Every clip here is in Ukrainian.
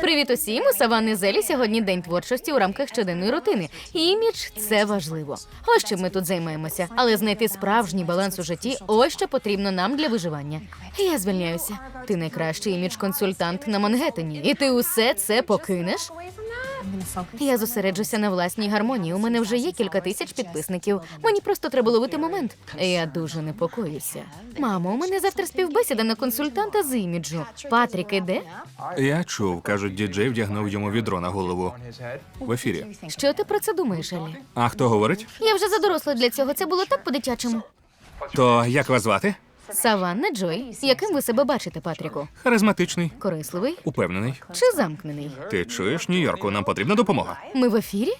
Привіт усім! У Савани Зелі сьогодні день творчості у рамках щоденної рутини. Імідж це важливо. Ось чим ми тут займаємося. Але знайти справжній баланс у житті ось що потрібно нам для виживання. Я звільняюся. Ти найкращий імідж-консультант на Мангеттені. І ти усе це покинеш? Я зосереджуся на власній гармонії. У мене вже є кілька тисяч підписників. Мені просто треба ловити момент. Я дуже непокоюся. Мамо, у мене завтра співбесіда на консультанта з іміджу. Патрік іде? Я чув, кажуть, діджей вдягнув йому відро на голову в ефірі. Що ти про це думаєш, Елі? А хто говорить? Я вже задоросла для цього. Це було так по-дитячому. То як вас звати? Саванна Джой. Яким ви себе бачите, Патріку? Харизматичний, Корисливий упевнений. чи замкнений? Ти чуєш, Нью-Йорку, нам потрібна допомога. Ми в ефірі?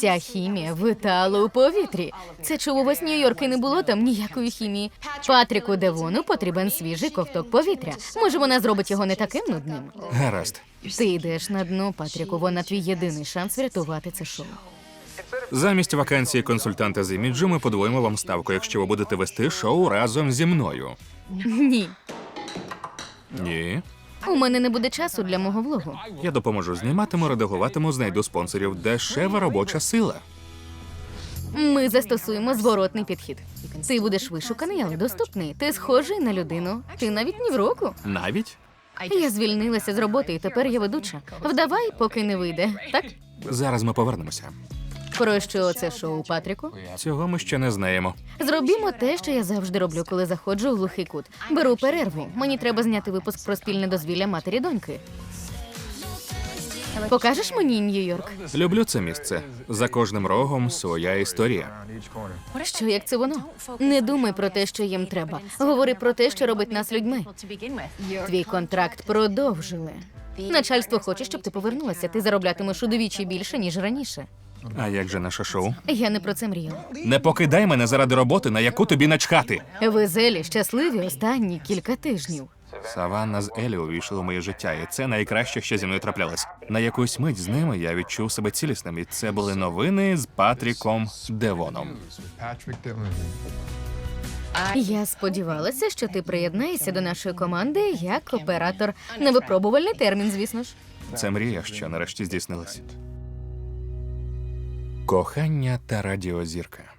Ця хімія витала у повітрі. Це чув увесь Нью-Йорк і не було там ніякої хімії. Патріку Девону потрібен свіжий ковток повітря. Може, вона зробить його не таким нудним. Гаразд. Ти йдеш на дно, Патріку. Вона твій єдиний шанс врятувати це шоу. Замість вакансії консультанта з іміджу ми подвоїмо вам ставку, якщо ви будете вести шоу разом зі мною. Ні, Ні. у мене не буде часу для мого влогу. Я допоможу зніматиму, редагуватиму, знайду спонсорів. Дешева робоча сила. Ми застосуємо зворотний підхід. Ти будеш вишуканий, але доступний. Ти схожий на людину. Ти навіть ні в року. Навіть Я звільнилася з роботи, і тепер я ведуча. Вдавай, поки не вийде. Так? зараз ми повернемося. Про що це шоу, Патріку? Цього ми ще не знаємо. Зробімо те, що я завжди роблю, коли заходжу у глухий кут. Беру перерву. Мені треба зняти випуск про спільне дозвілля матері доньки. Покажеш мені Нью-Йорк? Люблю це місце. За кожним рогом своя історія. Що як це воно? Не думай про те, що їм треба. Говори про те, що робить нас людьми. Твій контракт продовжили. Начальство хоче, щоб ти повернулася. Ти зароблятимеш удвічі більше, ніж раніше. А як же наше шоу? Я не про це мрію. Не покидай мене заради роботи, на яку тобі начхати. Ви зелі щасливі останні кілька тижнів. Саванна з Елі увійшли у моє життя, і це найкраще, що зі мною траплялось. На якусь мить з ними я відчув себе цілісним, і це були новини з Патріком Девоном. Я сподівалася, що ти приєднаєшся до нашої команди як оператор. Невипробувальний термін, звісно ж. Це мрія, що нарешті здійснилась. Кохання та радіозірка.